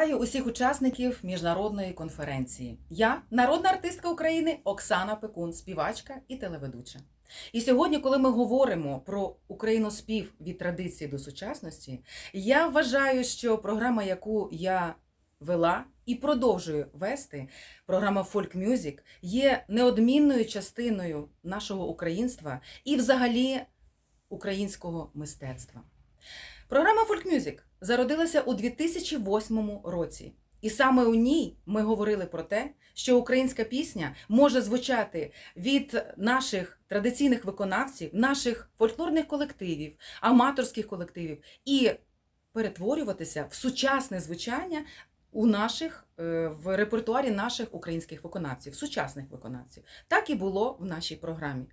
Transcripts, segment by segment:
Вітаю усіх учасників міжнародної конференції. Я народна артистка України Оксана Пекун, співачка і телеведуча. І сьогодні, коли ми говоримо про україноспів від традиції до сучасності, я вважаю, що програма, яку я вела і продовжую вести, програма Folk Music, є неодмінною частиною нашого українства і взагалі українського мистецтва. Програма Folk Music зародилася у 2008 році. І саме у ній ми говорили про те, що українська пісня може звучати від наших традиційних виконавців, наших фольклорних колективів, аматорських колективів і перетворюватися в сучасне звучання у наших е, в репертуарі наших українських виконавців, сучасних виконавців. Так і було в нашій програмі.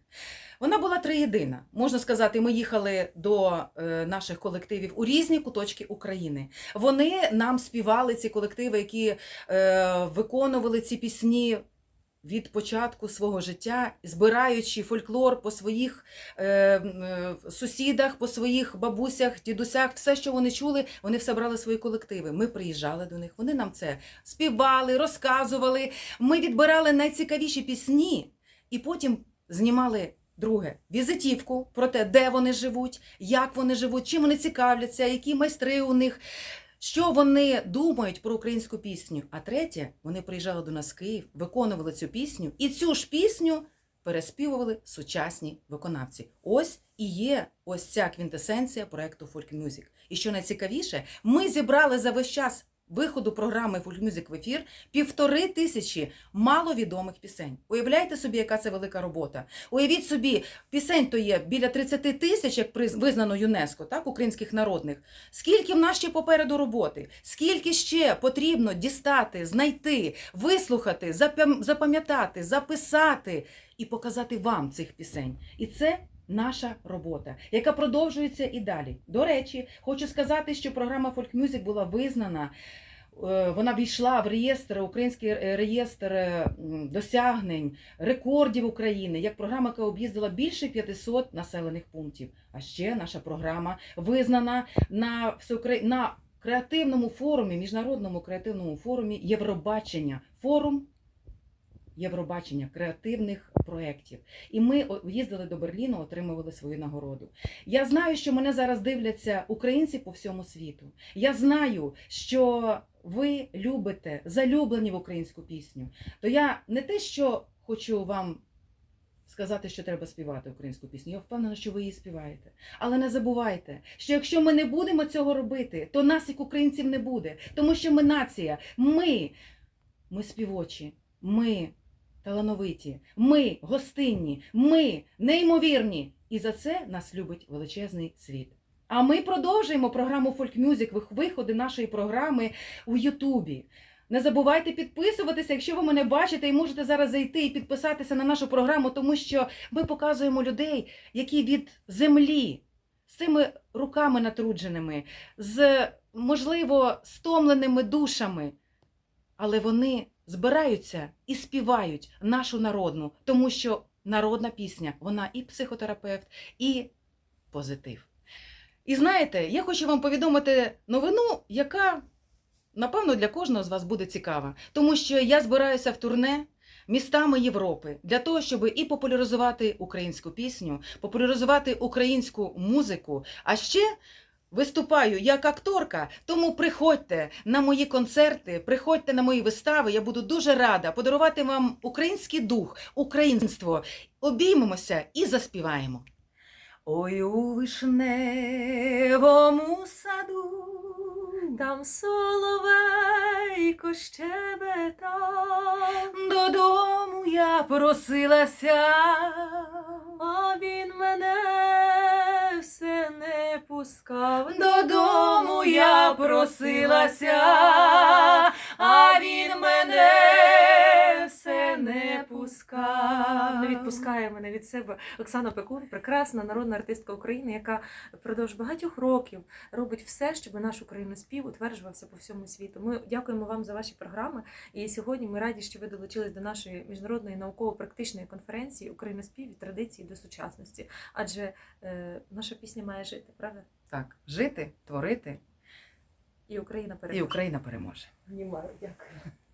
Вона була триєдина. Можна сказати, ми їхали до е, наших колективів у різні куточки України. Вони нам співали ці колективи, які е, виконували ці пісні. Від початку свого життя, збираючи фольклор по своїх е, е, сусідах, по своїх бабусях, дідусях, все, що вони чули, вони все брали свої колективи. Ми приїжджали до них, вони нам це співали, розказували. Ми відбирали найцікавіші пісні і потім знімали Друге візитівку про те, де вони живуть, як вони живуть, чим вони цікавляться, які майстри у них, що вони думають про українську пісню. А третє, вони приїжджали до нас в Київ, виконували цю пісню, і цю ж пісню переспівували сучасні виконавці. Ось і є ось ця квінтесенція проекту Folk Music. І що найцікавіше, ми зібрали за весь час виходу програми Music в ефір півтори тисячі маловідомих пісень. Уявляєте собі, яка це велика робота? Уявіть собі, пісень то є біля 30 тисяч, як визнано ЮНЕСКО, так, українських народних. Скільки в нас ще попереду роботи? Скільки ще потрібно дістати, знайти, вислухати, запам'ятати, записати і показати вам цих пісень? І це наша робота, яка продовжується і далі. До речі, хочу сказати, що програма Folk Music була визнана. е, Вона війшла в реєстр, український реєстр е, досягнень, рекордів України, як програма, яка об'їздила більше 500 населених пунктів. А ще наша програма визнана на всеукра... на креативному форумі, міжнародному креативному форумі Євробачення. Форум Євробачення креативних проєктів. І ми їздили до Берліну, отримували свою нагороду. Я знаю, що мене зараз дивляться українці по всьому світу. Я знаю, що ви любите, залюблені в українську пісню. То я не те, що хочу вам сказати, що треба співати українську пісню. Я впевнена, що ви її співаєте. Але не забувайте, що якщо ми не будемо цього робити, то нас як українців не буде. Тому що ми нація, ми, ми співочі, ми талановиті, ми гостинні, ми неймовірні. І за це нас любить величезний світ. А ми продовжуємо програму Music, виходи нашої програми у Ютубі. Не забувайте підписуватися, якщо ви мене бачите, і можете зараз зайти і підписатися на нашу програму, тому що ми показуємо людей, які від землі, з цими руками натрудженими, з, можливо, стомленими душами, але вони збираються і співають нашу народну, тому що народна пісня, вона і психотерапевт, і позитив. І знаєте, я хочу вам повідомити новину, яка, напевно, для кожного з вас буде цікава, тому що я збираюся в турне. Містами Європи для того, щоб і популяризувати українську пісню, популяризувати українську музику, а ще виступаю як акторка. Тому приходьте на мої концерти, приходьте на мої вистави. Я буду дуже рада подарувати вам український дух, українство. Обіймемося і заспіваємо. Ой, у вишневому саду. Там соловейко щебетав, Додому я просилася. а він мене пускав. Додому я просилася, а він мене все не пускав. Відпускає мене від себе Оксана Пекун, прекрасна народна артистка України, яка впродовж багатьох років робить все, щоб наш україноспів утверджувався по всьому світу. Ми дякуємо вам за ваші програми. І сьогодні ми раді, що ви долучились до нашої міжнародної науково-практичної конференції Україноспів від традиції до сучасності. Адже е, наша пісня має жити, правда? Так, жити, творити І Україна І переможе. Україна переможе. Обнімаю. Дякую.